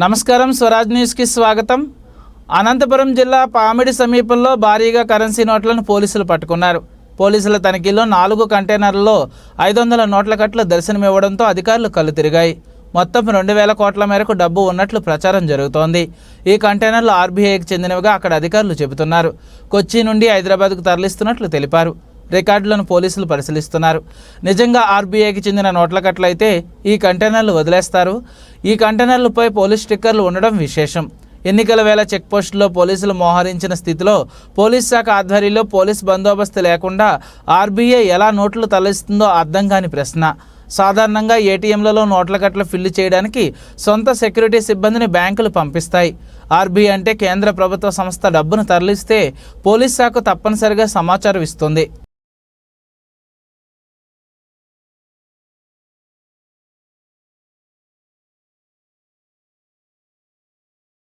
నమస్కారం స్వరాజ్ న్యూస్కి స్వాగతం. అనంతపురం జిల్లా పామిడి సమీపంలో భారీగా కరెన్సీ నోట్లను పోలీసులు పట్టుకున్నారు. పోలీసుల తనిఖీలో నాలుగు కంటైనర్లలో ఐదు వందల నోట్ల కట్లు దర్శనమివ్వడంతో అధికారులు కళ్ళు తిరిగాయి. మొత్తం రెండు వేల కోట్ల మేరకు డబ్బు ఉన్నట్లు ప్రచారం జరుగుతోంది. ఈ కంటైనర్లు ఆర్బీఐకి చెందినవిగా అక్కడ అధికారులు చెబుతున్నారు. కొచ్చి నుండి హైదరాబాద్కు తరలిస్తున్నట్లు తెలిపారు. రికార్డులను పోలీసులు పరిశీలిస్తున్నారు. నిజంగా ఆర్బీఐకి చెందిన నోట్ల కట్లయితే ఈ కంటైనర్లు వదిలేస్తారు. ఈ కంటైనర్లపై పోలీస్ స్టిక్కర్లు ఉండడం విశేషం. ఎన్నికల వేళ చెక్పోస్టులో పోలీసులు మోహరించిన స్థితిలో పోలీస్ శాఖ ఆధ్వర్యంలో పోలీస్ బందోబస్తు లేకుండా ఆర్బీఐ ఎలా నోట్లు తరలిస్తుందో అర్థం కాని ప్రశ్న. సాధారణంగా ఏటీఎంలలో నోట్ల కట్టలు ఫిల్లు చేయడానికి సొంత సెక్యూరిటీ సిబ్బందిని బ్యాంకులు పంపిస్తాయి. ఆర్బీఐ అంటే కేంద్ర ప్రభుత్వ సంస్థ డబ్బును తరలిస్తే పోలీస్ శాఖ తప్పనిసరిగా సమాచారం ఇస్తుంది.